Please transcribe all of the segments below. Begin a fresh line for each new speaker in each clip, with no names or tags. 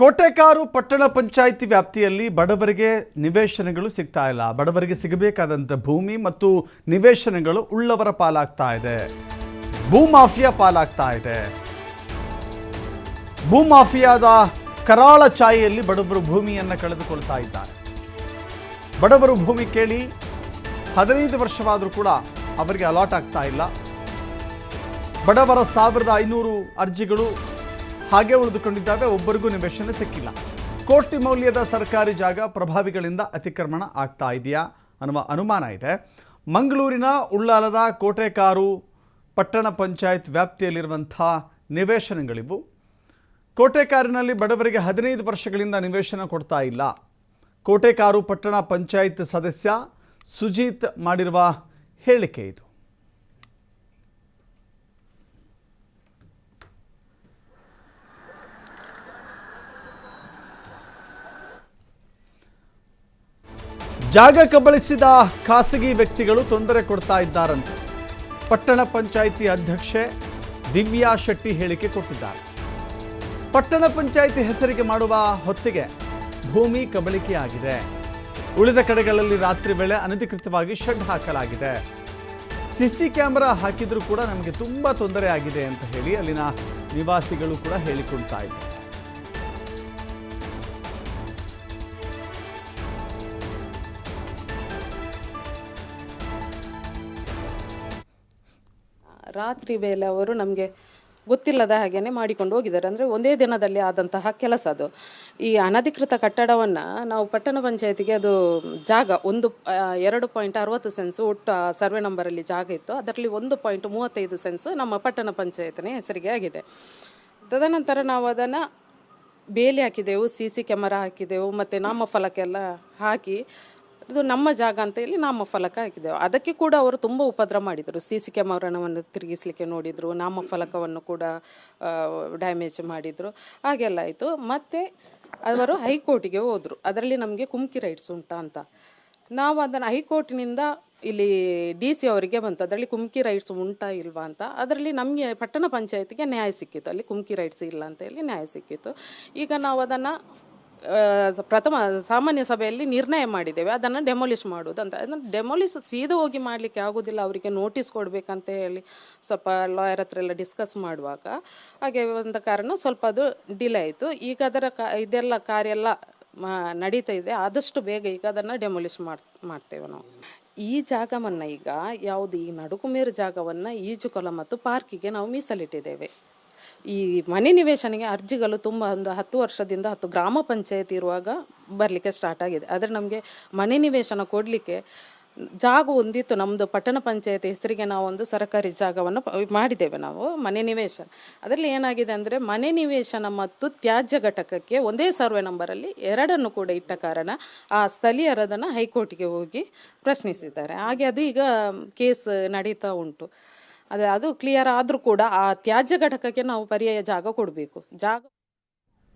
ಕೋಟೆಕಾರು ಪಟ್ಟಣ ಪಂಚಾಯಿತಿ ವ್ಯಾಪ್ತಿಯಲ್ಲಿ ಬಡವರಿಗೆ ನಿವೇಶನಗಳು ಸಿಗ್ತಾ ಇಲ್ಲ. ಬಡವರಿಗೆ ಸಿಗಬೇಕಾದಂಥ ಭೂಮಿ ಮತ್ತು ನಿವೇಶನಗಳು ಉಳ್ಳವರ ಪಾಲಾಗ್ತಾ ಇದೆ. ಭೂಮಾಫಿಯಾ ಪಾಲಾಗ್ತಾ ಇದೆ. ಭೂಮಾಫಿಯಾದ ಕರಾಳ ಛಾಯೆಯಲ್ಲಿ ಬಡವರು ಭೂಮಿಯನ್ನು ಕಳೆದುಕೊಳ್ತಾ ಇದ್ದಾರೆ. ಬಡವರು ಭೂಮಿ ಕೇಳಿ ಹದಿನೈದು ವರ್ಷವಾದರೂ ಕೂಡ ಅವರಿಗೆ ಅಲಾಟ್ ಆಗ್ತಾ ಇಲ್ಲ. ಬಡವರ ಸಾವಿರದ ಐನೂರು ಅರ್ಜಿಗಳು ಹಾಗೆ ಉಳಿದುಕೊಂಡಿದ್ದಾವೆ, ಒಬ್ಬರಿಗೂ ನಿವೇಶನ ಸಿಕ್ಕಿಲ್ಲ. ಕೋಟಿ ಮೌಲ್ಯದ ಸರ್ಕಾರಿ ಜಾಗ ಪ್ರಭಾವಿಗಳಿಂದ ಅತಿಕ್ರಮಣ ಆಗ್ತಾ ಇದೆಯಾ ಅನ್ನುವ ಅನುಮಾನ ಇದೆ. ಮಂಗಳೂರಿನ ಉಳ್ಳಾಲದ ಕೋಟೆಕಾರು ಪಟ್ಟಣ ಪಂಚಾಯತ್ ವ್ಯಾಪ್ತಿಯಲ್ಲಿರುವಂಥ ನಿವೇಶನಗಳಿವು. ಕೋಟೆಕಾರಿನಲ್ಲಿ ಬಡವರಿಗೆ ಹದಿನೈದು ವರ್ಷಗಳಿಂದ ನಿವೇಶನ ಕೊಡ್ತಾ ಇಲ್ಲ. ಕೋಟೆಕಾರು ಪಟ್ಟಣ ಪಂಚಾಯತ್ ಸದಸ್ಯ ಸುಜೀತ್ ಮಾಡಿರುವ ಹೇಳಿಕೆ ಇದು. ಜಾಗ ಕಬಳಿಸಿದ ಖಾಸಗಿ ವ್ಯಕ್ತಿಗಳು ತೊಂದರೆ ಕೊಡ್ತಾ ಇದ್ದಾರಂತೆ. ಪಟ್ಟಣ ಪಂಚಾಯಿತಿ ಅಧ್ಯಕ್ಷೆ ದಿವ್ಯಾ ಶೆಟ್ಟಿ ಹೇಳಿಕೆ ಕೊಟ್ಟಿದ್ದಾರೆ. ಪಟ್ಟಣ ಪಂಚಾಯಿತಿ ಹೆಸರಿಗೆ ಮಾಡುವ ಹೊತ್ತಿಗೆ ಭೂಮಿ ಕಬಳಿಕೆಯಾಗಿದೆ. ಉಳಿದ ಕಡೆಗಳಲ್ಲಿ ರಾತ್ರಿ ವೇಳೆ ಅನಧಿಕೃತವಾಗಿ ಶೆಡ್ ಹಾಕಲಾಗಿದೆ. ಸಿಸಿ ಕ್ಯಾಮೆರಾ ಹಾಕಿದ್ರೂ ಕೂಡ ನಮಗೆ ತುಂಬ ತೊಂದರೆ ಆಗಿದೆ ಅಂತ ಹೇಳಿ ಅಲ್ಲಿನ ನಿವಾಸಿಗಳು ಕೂಡ ಹೇಳಿಕೊಳ್ತಾ ಇದ್ದಾರೆ.
ರಾತ್ರಿ ವೇಳೆ ಅವರು ನಮಗೆ ಗೊತ್ತಿಲ್ಲದ ಹಾಗೆಯೇ ಮಾಡಿಕೊಂಡು ಹೋಗಿದ್ದಾರೆ. ಅಂದರೆ ಒಂದೇ ದಿನದಲ್ಲಿ ಆದಂತಹ ಕೆಲಸ ಅದು. ಈ ಅನಧಿಕೃತ ಕಟ್ಟಡವನ್ನು ನಾವು ಪಟ್ಟಣ ಪಂಚಾಯತಿಗೆ ಅದು ಜಾಗ ಒಂದು ಎರಡು ಪಾಯಿಂಟ್ ಅರವತ್ತು ಸೆನ್ಸ್ ಒಟ್ಟು ಆ ಸರ್ವೆ ನಂಬರಲ್ಲಿ ಜಾಗ ಇತ್ತು. ಅದರಲ್ಲಿ ಒಂದು ಪಾಯಿಂಟ್ ಮೂವತ್ತೈದು ಸೆನ್ಸ್ ನಮ್ಮ ಪಟ್ಟಣ ಪಂಚಾಯತಿನ ಹೆಸರಿಗೆ ಆಗಿದೆ. ತದನಂತರ ನಾವು ಅದನ್ನು ಬೇಲಿ ಹಾಕಿದೆವು ಸಿ ಸಿ ಕ್ಯಾಮರಾ ಹಾಕಿದೆವು, ಮತ್ತು ನಾಮಫಲಕ ಎಲ್ಲ ಹಾಕಿ ಇದು ನಮ್ಮ ಜಾಗ ಅಂತ ಹೇಳಿ ನಾಮಫಲಕ ಹಾಕಿದ್ದೆವು ಅದಕ್ಕೆ ಕೂಡ ಅವರು ತುಂಬ ಉಪದ್ರ ಮಾಡಿದರು. ಸಿ ಸಿ ಕ್ಯಾಮರಾವನ್ನು ತಿರುಗಿಸ್ಲಿಕ್ಕೆ ನೋಡಿದರು ನಾಮಫಲಕವನ್ನು ಕೂಡ ಡ್ಯಾಮೇಜ್ ಮಾಡಿದರು. ಹಾಗೆಲ್ಲ ಆಯಿತು. ಮತ್ತು ಅವರು ಹೈಕೋರ್ಟಿಗೆ ಹೋದರು. ಅದರಲ್ಲಿ ನಮಗೆ ಕುಮ್ಕಿ ರೈಟ್ಸ್ ಉಂಟಾ ಅಂತ. ನಾವು ಅದನ್ನು ಹೈಕೋರ್ಟಿನಿಂದ ಇಲ್ಲಿ ಡಿ ಸಿ ಅವರಿಗೆ ಬಂತು. ಅದರಲ್ಲಿ ಕುಮ್ಕಿ ರೈಟ್ಸ್ ಉಂಟಾ ಇಲ್ವಾ ಅಂತ. ಅದರಲ್ಲಿ ನಮಗೆ ಪಟ್ಟಣ ಪಂಚಾಯತಿಗೆ ನ್ಯಾಯ ಸಿಕ್ಕಿತ್ತು. ಅಲ್ಲಿ ಕುಮ್ಕಿ ರೈಟ್ಸ್ ಇಲ್ಲ ಅಂತ ಹೇಳಿ ನ್ಯಾಯ ಸಿಕ್ಕಿತ್ತು. ಈಗ ನಾವು ಅದನ್ನು ಪ್ರಥಮ ಸಾಮಾನ್ಯ ಸಭೆಯಲ್ಲಿ ನಿರ್ಣಯ ಮಾಡಿದ್ದೇವೆ. ಅದನ್ನು ಡೆಮೊಲಿಷ್ ಮಾಡೋದು ಅಂತ. ಅದನ್ನು ಡೆಮೊಲಿಷ್ ಸೀದಾ ಹೋಗಿ ಮಾಡಲಿಕ್ಕೆ ಆಗೋದಿಲ್ಲ. ಅವರಿಗೆ ನೋಟಿಸ್ ಕೊಡಬೇಕಂತ ಹೇಳಿ ಸ್ವಲ್ಪ ಲಾಯರ್ ಹತ್ರ ಎಲ್ಲ ಡಿಸ್ಕಸ್ ಮಾಡುವಾಗ. ಹಾಗೆ ಒಂದು ಕಾರಣ ಸ್ವಲ್ಪ ಅದು ಡಿಲೇ ಆಯಿತು. ಈಗ ಅದರ ಕ, ಇದೆಲ್ಲ ಕಾರ್ಯ ಎಲ್ಲ ನಡೀತಾ ಇದೆ. ಆದಷ್ಟು ಬೇಗ ಈಗ ಅದನ್ನು ಡೆಮೊಲಿಷ್ ಮಾಡ್, ಮಾಡ್ತೇವೆ ನಾವು. ಈ ಜಾಗವನ್ನು ಈಗ ಯಾವುದು ಈ ನಡುಕುಮೇರು ಜಾಗವನ್ನು ಈಜುಕೊಲ ಮತ್ತು ಪಾರ್ಕಿಗೆ ನಾವು ಮೀಸಲಿಟ್ಟಿದ್ದೇವೆ. ಈ ಮನೆ ನಿವೇಶನಿಗೆ ಅರ್ಜಿಗಳು ತುಂಬ ಒಂದು ಹತ್ತು ವರ್ಷದಿಂದ ಹತ್ತು ಗ್ರಾಮ ಪಂಚಾಯತ್ ಇರುವಾಗ ಬರಲಿಕ್ಕೆ ಸ್ಟಾರ್ಟ್ ಆಗಿದೆ. ಆದರೆ ನಮಗೆ ಮನೆ ನಿವೇಶನ ಕೊಡಲಿಕ್ಕೆ ಜಾಗ ಒಂದಿತ್ತು. ನಮ್ಮದು ಪಟ್ಟಣ ಪಂಚಾಯತ್ ಹೆಸರಿಗೆ ನಾವು ಒಂದು ಸರ್ಕಾರಿ ಜಾಗವನ್ನು ಮಾಡಿದ್ದೇವೆ ನಾವು, ಮನೆ ನಿವೇಶನ. ಅದರಲ್ಲಿ ಏನಾಗಿದೆ ಅಂದರೆ ಮನೆ ನಿವೇಶನ ಮತ್ತು ತ್ಯಾಜ್ಯ ಘಟಕಕ್ಕೆ ಒಂದೇ ಸರ್ವೆ ನಂಬರಲ್ಲಿ ಎರಡನ್ನು ಕೂಡ ಇಟ್ಟ ಕಾರಣ ಆ ಸ್ಥಳೀಯರದನ್ನು ಹೈಕೋರ್ಟಿಗೆ ಹೋಗಿ ಪ್ರಶ್ನಿಸಿದ್ದಾರೆ. ಹಾಗೆ ಅದು ಈಗ ಕೇಸ್ ನಡೀತಾ ಉಂಟು. ಅದೇ ಅದು ಕ್ಲಿಯರ್ ಆದರೂ ಕೂಡ ಆ ತ್ಯಾಜ್ಯ ಘಟಕಕ್ಕೆ ನಾವು ಪರ್ಯಾಯ ಜಾಗ ಕೊಡಬೇಕು. ಜಾಗ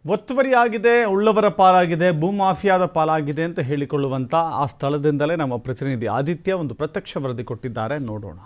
ಒತ್ತುವರಿಯಾಗಿದೆ, ಉಳ್ಳವರ ಪಾಲಾಗಿದೆ ಭೂಮಾಫಿಯಾದ ಪಾಲಾಗಿದೆ ಅಂತ ಹೇಳಿಕೊಳ್ಳುವಂಥ ಆ ಸ್ಥಳದಿಂದಲೇ ನಮ್ಮ ಪ್ರತಿನಿಧಿ ಆದಿತ್ಯ ಒಂದು ಪ್ರತ್ಯಕ್ಷ ವರದಿ ಕೊಟ್ಟಿದ್ದಾರೆ. ನೋಡೋಣ.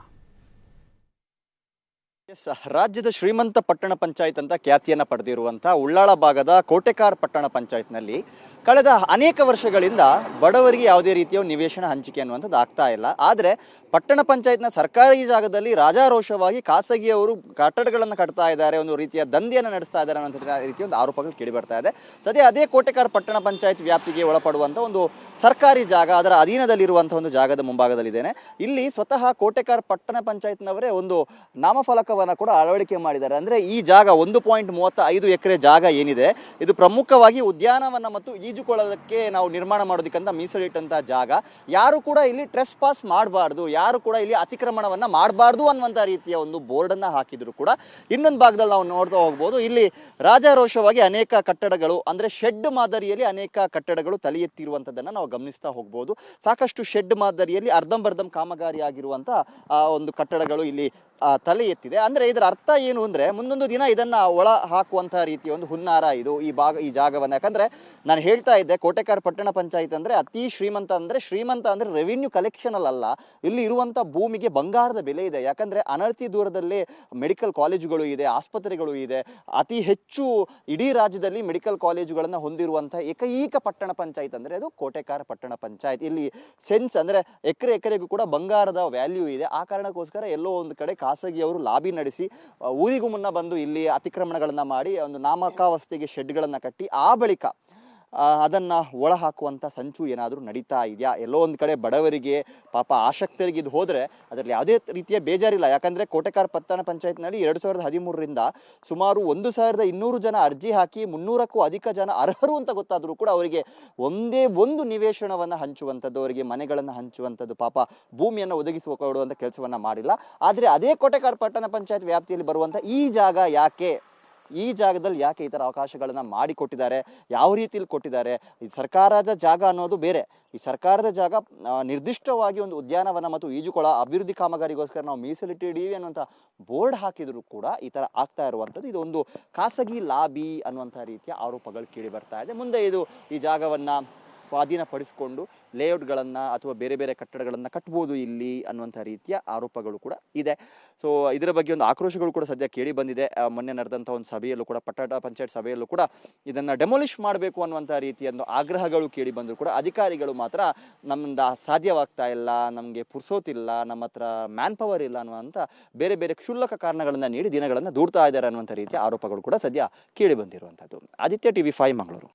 ಎಸ್ ರಾಜ್ಯದ ಶ್ರೀಮಂತ ಪಟ್ಟಣ ಪಂಚಾಯತ್ ಅಂತ ಖ್ಯಾತಿಯನ್ನು ಪಡೆದಿರುವಂಥ ಉಳ್ಳಾಳ ಭಾಗದ ಕೋಟೆಕಾರ್ ಪಟ್ಟಣ ಪಂಚಾಯತ್ನಲ್ಲಿ ಕಳೆದ ಅನೇಕ ವರ್ಷಗಳಿಂದ ಬಡವರಿಗೆ ಯಾವುದೇ ರೀತಿಯ ನಿವೇಶನ ಹಂಚಿಕೆ ಅನ್ನುವಂಥದ್ದು ಆಗ್ತಾ ಇಲ್ಲ. ಆದರೆ ಪಟ್ಟಣ ಪಂಚಾಯತ್ನ ಸರ್ಕಾರಿ ಜಾಗದಲ್ಲಿ ರಾಜಾರೋಷವಾಗಿ ಖಾಸಗಿಯವರು ಕಟ್ಟಡಗಳನ್ನು ಕಟ್ತಾ ಇದ್ದಾರೆ, ಒಂದು ರೀತಿಯ ದಂಧೆಯನ್ನು ನಡೆಸ್ತಾ ಇದ್ದಾರೆ ಅನ್ನೋ ರೀತಿಯ ಒಂದು ಆರೋಪಗಳು ಕೇಳಿಬರ್ತಾ ಇದೆ. ಸದ್ಯ ಅದೇ ಕೋಟೆಕಾರ್ ಪಟ್ಟಣ ಪಂಚಾಯತ್ ವ್ಯಾಪ್ತಿಗೆ ಒಳಪಡುವಂಥ ಒಂದು ಸರ್ಕಾರಿ ಜಾಗ, ಅದರ ಅಧೀನದಲ್ಲಿರುವಂಥ ಒಂದು ಜಾಗದ ಮುಂಭಾಗದಲ್ಲಿದ್ದೇನೆ. ಇಲ್ಲಿ ಸ್ವತಃ ಕೋಟೆಕಾರ್ ಪಟ್ಟಣ ಪಂಚಾಯತ್ನವರೇ ಒಂದು ನಾಮಫಲಕವನ್ನು ಕೂಡ ಅಳವಡಿಕೆ ಮಾಡಿದ್ದಾರೆ. ಅಂದರೆ ಈ ಜಾಗ ಒಂದು ಪಾಯಿಂಟ್ ಮೂವತ್ತ ಐದು ಎಕರೆ ಜಾಗ ಏನಿದೆ, ಇದು ಪ್ರಮುಖವಾಗಿ ಉದ್ಯಾನವನ ಮತ್ತು ಈಜುಕೊಳಕ್ಕೆ ನಾವು ನಿರ್ಮಾಣ ಮಾಡೋದಕ್ಕಂತ ಮೀಸಲಿಟ್ಟಂಥ ಜಾಗ. ಯಾರು ಕೂಡ ಇಲ್ಲಿ ಟ್ರೆಸ್ ಪಾಸ್ ಮಾಡಬಾರ್ದು, ಯಾರು ಕೂಡ ಇಲ್ಲಿ ಅತಿಕ್ರಮಣವನ್ನು ಮಾಡಬಾರ್ದು ಅನ್ನುವಂಥ ರೀತಿಯ ಒಂದು ಬೋರ್ಡನ್ನು ಹಾಕಿದ್ರು ಕೂಡ. ಇನ್ನೊಂದು ಭಾಗದಲ್ಲಿ ನಾವು ನೋಡ್ತಾ ಹೋಗ್ಬೋದು, ಇಲ್ಲಿ ರಾಜಾರೋಷವಾಗಿ ಅನೇಕ ಕಟ್ಟಡಗಳು, ಅಂದರೆ ಶೆಡ್ ಮಾದರಿಯಲ್ಲಿ ಅನೇಕ ಕಟ್ಟಡಗಳು ತಲೆ ಎತ್ತಿರುವಂಥದ್ದನ್ನು ನಾವು ಗಮನಿಸ್ತಾ ಹೋಗ್ಬೋದು. ಸಾಕಷ್ಟು ಶೆಡ್ ಮಾದರಿಯಲ್ಲಿ ಅರ್ಧಂಬರ್ಧಂ ಕಾಮಗಾರಿ ಆಗಿರುವಂಥ ಒಂದು ಕಟ್ಟಡಗಳು ಇಲ್ಲಿ ತಲೆ ಎತ್ತಿದೆ ಅಂದ್ರೆ ಇದರ ಅರ್ಥ ಏನು ಅಂದ್ರೆ ಮುಂದೊಂದು ದಿನ ಇದನ್ನು ಒಳ ಹಾಕುವಂಥ ರೀತಿಯ ಒಂದು ಹುನ್ನಾರ ಇದು ಈ ಭಾಗ, ಈ ಜಾಗವನ್ನು. ಯಾಕಂದ್ರೆ ನಾನು ಹೇಳ್ತಾ ಇದ್ದೆ ಕೋಟೆಕಾರ್ ಪಟ್ಟಣ ಪಂಚಾಯತ್ ಅಂದ್ರೆ ಅತಿ ಶ್ರೀಮಂತ ಅಂದ್ರೆ ಶ್ರೀಮಂತ ಅಂದ್ರೆ ರೆವಿನ್ಯೂ ಅಲ್ಲ, ಇಲ್ಲಿ ಇರುವಂಥ ಭೂಮಿಗೆ ಬಂಗಾರದ ಬೆಲೆ ಇದೆ. ಯಾಕಂದ್ರೆ ಅನರ್ತಿ ದೂರದಲ್ಲಿ ಮೆಡಿಕಲ್ ಕಾಲೇಜುಗಳು ಇದೆ, ಆಸ್ಪತ್ರೆಗಳು ಇದೆ, ಅತಿ ಹೆಚ್ಚು ಇಡೀ ರಾಜ್ಯದಲ್ಲಿ ಮೆಡಿಕಲ್ ಕಾಲೇಜುಗಳನ್ನು ಹೊಂದಿರುವಂಥ ಏಕೈಕ ಪಟ್ಟಣ ಪಂಚಾಯತ್ ಅಂದ್ರೆ ಅದು ಕೋಟೆಕಾರ ಪಟ್ಟಣ ಪಂಚಾಯತ್. ಇಲ್ಲಿ ಸೆನ್ಸ್ ಅಂದ್ರೆ ಎಕರೆ ಎಕರೆಗೂ ಕೂಡ ಬಂಗಾರದ ವ್ಯಾಲ್ಯೂ ಇದೆ. ಆ ಕಾರಣಕ್ಕೋಸ್ಕರ ಎಲ್ಲೋ ಒಂದು ಕಡೆ ಖಾಸಗಿಯವರು ಲಾಬಿ ನಡೆಸಿ ಊರಿಗೂ ಮುನ್ನ ಬಂದು ಇಲ್ಲಿ ಅತಿಕ್ರಮಣಗಳನ್ನು ಮಾಡಿ ಒಂದು ನಾಮಕಾವಸ್ಥೆಗೆ ಶೆಡ್ಗಳನ್ನು ಕಟ್ಟಿ ಆ ಬಳಿಕ ಅದನ್ನ ಒಳ ಹಾಕುವಂಥ ಸಂಚು ಏನಾದರೂ ನಡೀತಾ ಇದೆಯಾ? ಎಲ್ಲೋ ಒಂದು ಕಡೆ ಬಡವರಿಗೆ ಪಾಪ ಆಸಕ್ತರಿಗೆ ಇದು ಹೋದ್ರೆ ಅದರಲ್ಲಿ ಯಾವುದೇ ರೀತಿಯ ಬೇಜಾರಿಲ್ಲ. ಯಾಕಂದ್ರೆ ಕೋಟೆಕಾರ್ ಪಟ್ಟಣ ಪಂಚಾಯತ್ನಲ್ಲಿ ಎರಡು ಸಾವಿರದ ಹದಿಮೂರರಿಂದ ಸುಮಾರು ಒಂದು ಸಾವಿರದ ಇನ್ನೂರು ಜನ ಅರ್ಜಿ ಹಾಕಿ ಮುನ್ನೂರಕ್ಕೂ ಅಧಿಕ ಜನ ಅರ್ಹರು ಅಂತ ಗೊತ್ತಾದರೂ ಕೂಡ ಅವರಿಗೆ ಒಂದೇ ಒಂದು ನಿವೇಶನವನ್ನು ಹಂಚುವಂಥದ್ದು, ಅವರಿಗೆ ಮನೆಗಳನ್ನು ಹಂಚುವಂಥದ್ದು ಪಾಪ ಭೂಮಿಯನ್ನು ಒದಗಿಸುವ ಕೊಡುವಂಥ ಕೆಲಸವನ್ನ ಮಾಡಿಲ್ಲ. ಆದರೆ ಅದೇ ಕೋಟೆಕಾರ್ ಪಟ್ಟಣ ಪಂಚಾಯತ್ ವ್ಯಾಪ್ತಿಯಲ್ಲಿ ಬರುವಂಥ ಈ ಜಾಗ ಯಾಕೆ? ಈ ಜಾಗದಲ್ಲಿ ಯಾಕೆ ಈ ಥರ ಅವಕಾಶಗಳನ್ನು ಮಾಡಿಕೊಟ್ಟಿದ್ದಾರೆ, ಯಾವ ರೀತಿಯಲ್ಲಿ ಕೊಟ್ಟಿದ್ದಾರೆ, ಈ ಸರ್ಕಾರದ ಜಾಗ ಅನ್ನೋದು ಬೇರೆ. ಈ ಸರ್ಕಾರದ ಜಾಗ ನಿರ್ದಿಷ್ಟವಾಗಿ ಒಂದು ಉದ್ಯಾನವನ ಮತ್ತು ಈಜುಕೊಳ ಅಭಿವೃದ್ಧಿ ಕಾಮಗಾರಿಗೋಸ್ಕರ ನಾವು ಮೀಸಲಿಟ್ಟಿದ್ದೀವಿ ಅನ್ನುವಂಥ ಬೋರ್ಡ್ ಹಾಕಿದರೂ ಕೂಡ ಈ ಥರ ಆಗ್ತಾ ಇರುವಂಥದ್ದು. ಇದು ಒಂದು ಖಾಸಗಿ ಲಾಬಿ ಅನ್ನುವಂಥ ರೀತಿಯ ಆರೋಪಗಳು ಕೇಳಿ ಬರ್ತಾ ಇದೆ. ಮುಂದೆ ಇದು ಈ ಜಾಗವನ್ನು ಸ್ವಾಧೀನಪಡಿಸಿಕೊಂಡು ಲೇಔಟ್ಗಳನ್ನು ಅಥವಾ ಬೇರೆ ಬೇರೆ ಕಟ್ಟಡಗಳನ್ನು ಕಟ್ಬೋದು ಇಲ್ಲಿ ಅನ್ನುವಂಥ ರೀತಿಯ ಆರೋಪಗಳು ಕೂಡ ಇದೆ. ಸೊ ಇದರ ಬಗ್ಗೆ ಒಂದು ಆಕ್ರೋಶಗಳು ಕೂಡ ಸದ್ಯ ಕೇಳಿ ಬಂದಿದೆ. ಮೊನ್ನೆ ನಡೆದಂಥ ಒಂದು ಸಭೆಯಲ್ಲೂ ಕೂಡ, ಪಟ್ಟಣ ಪಂಚಾಯತ್ ಸಭೆಯಲ್ಲೂ ಕೂಡ ಇದನ್ನು ಡೆಮೊಲಿಷ್ ಮಾಡಬೇಕು ಅನ್ನುವಂಥ ರೀತಿಯ ಒಂದು ಆಗ್ರಹಗಳು ಕೇಳಿ ಬಂದರೂ ಕೂಡ ಅಧಿಕಾರಿಗಳು ಮಾತ್ರ ನಮ್ಮಿಂದ ಸಾಧ್ಯವಾಗ್ತಾ ಇಲ್ಲ, ನಮಗೆ ಪುರ್ಸೋತಿಲ್ಲ, ನಮ್ಮ ಹತ್ರ ಮ್ಯಾನ್ ಪವರ್ ಇಲ್ಲ ಅನ್ನುವಂಥ ಬೇರೆ ಬೇರೆ ಕ್ಷುಲ್ಲಕ ಕಾರಣಗಳನ್ನು ನೀಡಿ ದಿನಗಳನ್ನು ದೂಡ್ತಾ ಇದ್ದಾರೆ ಅನ್ನುವಂಥ ರೀತಿಯ ಆರೋಪಗಳು ಕೂಡ ಸದ್ಯ ಕೇಳಿ ಬಂದಿರುವಂಥದ್ದು. Aditya TV five, Mangaluru.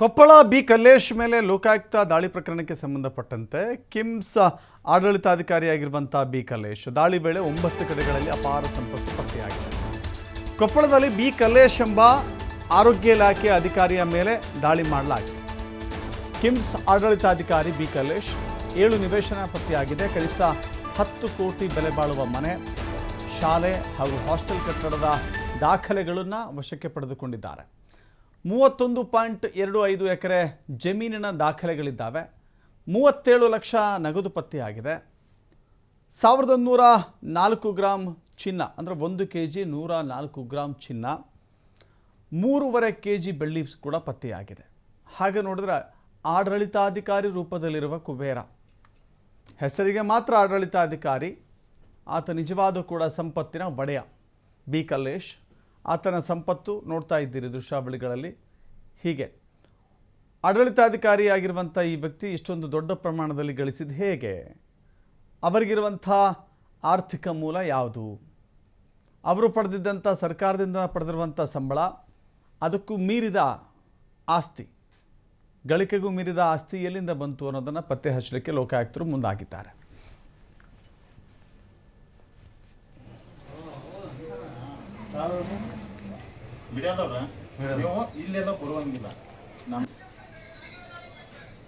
Koppal B Kallesh ಮೇಲೆ ಲೋಕಾಯುಕ್ತ ದಾಳಿ ಪ್ರಕರಣಕ್ಕೆ ಸಂಬಂಧಪಟ್ಟಂತೆ ಕಿಮ್ಸ್ ಆಡಳಿತಾಧಿಕಾರಿಯಾಗಿರುವಂಥ ಬಿ ಕಲ್ಲೇಶ್. ದಾಳಿ ವೇಳೆ ಒಂಬತ್ತು ಕಡೆಗಳಲ್ಲಿ ಅಪಾರ ಸಂಪತ್ತು ಪತ್ತೆಯಾಗಿದೆ. ಕೊಪ್ಪಳದಲ್ಲಿ ಬಿ ಕಲ್ಲೇಶ್ ಎಂಬ ಆರೋಗ್ಯ ಇಲಾಖೆ ಅಧಿಕಾರಿಯ ಮೇಲೆ ದಾಳಿ ಮಾಡಲಾಗಿದೆ. ಕಿಮ್ಸ್ ಆಡಳಿತಾಧಿಕಾರಿ ಬಿ ಕಲ್ಲೇಶ್ ಏಳು ನಿವೇಶನ ಪತ್ತೆಯಾಗಿದೆ. ಕನಿಷ್ಠ ಹತ್ತು ಕೋಟಿ ಬೆಲೆ ಬಾಳುವ ಮನೆ, ಶಾಲೆ ಹಾಗೂ ಹಾಸ್ಟೆಲ್ ಕಟ್ಟಡದ ದಾಖಲೆಗಳನ್ನು ವಶಕ್ಕೆ ಪಡೆದುಕೊಂಡಿದ್ದಾರೆ. ಮೂವತ್ತೊಂದು ಪಾಯಿಂಟ್ ಎರಡು ಐದು ಎಕರೆ ಜಮೀನಿನ ದಾಖಲೆಗಳಿದ್ದಾವೆ. ಮೂವತ್ತೇಳು ಲಕ್ಷ ನಗದು ಪತ್ತೆಯಾಗಿದೆ. ಸಾವಿರದ ನೂರ ನಾಲ್ಕು ಗ್ರಾಮ್ ಚಿನ್ನ, ಅಂದರೆ ಒಂದು ಕೆ ಜಿ ನೂರ ನಾಲ್ಕು ಗ್ರಾಮ್ ಚಿನ್ನ, ಮೂರುವರೆ ಕೆ ಜಿ ಬೆಳ್ಳಿ ಕೂಡ ಪತ್ತೆಯಾಗಿದೆ. ಹಾಗೆ ನೋಡಿದ್ರೆ ಆಡಳಿತಾಧಿಕಾರಿ ರೂಪದಲ್ಲಿರುವ ಕುಬೇರ. ಹೆಸರಿಗೆ ಮಾತ್ರ ಆಡಳಿತಾಧಿಕಾರಿ, ಆತ ನಿಜವಾದ ಕೂಡ ಸಂಪತ್ತಿನ ಒಡೆಯ. ಬಿ. ಕಲ್ಲೇಶ್. ಆತನ ಸಂಪತ್ತು ನೋಡ್ತಾ ಇದ್ದೀರಿ ದೃಶ್ಯಾವಳಿಗಳಲ್ಲಿ. ಹೀಗೆ ಆಡಳಿತಾಧಿಕಾರಿಯಾಗಿರುವಂಥ ಈ ವ್ಯಕ್ತಿ ಇಷ್ಟೊಂದು ದೊಡ್ಡ ಪ್ರಮಾಣದಲ್ಲಿ ಗಳಿಸಿದ ಹೇಗೆ? ಅವರಿಗಿರುವಂಥ ಆರ್ಥಿಕ ಮೂಲ ಯಾವುದು? ಅವರು ಪಡೆದಿದ್ದಂಥ ಸರ್ಕಾರದಿಂದ ಪಡೆದಿರುವಂಥ ಸಂಬಳ, ಅದಕ್ಕೂ ಮೀರಿದ ಆಸ್ತಿ, ಗಳಿಕೆಗೂ ಮೀರಿದ ಆಸ್ತಿ ಎಲ್ಲಿಂದ ಬಂತು ಅನ್ನೋದನ್ನು ಪತ್ತೆ ಹಚ್ಚಲಿಕ್ಕೆ ಲೋಕಾಯುಕ್ತರು ಮುಂದಾಗಿದ್ದಾರೆ.
ಬಿಡೋದವ್ರ ನೀವು ಇಲ್ಲೆಲ್ಲ ಬರುವಂಗಿಲ್ಲ. ನಮ್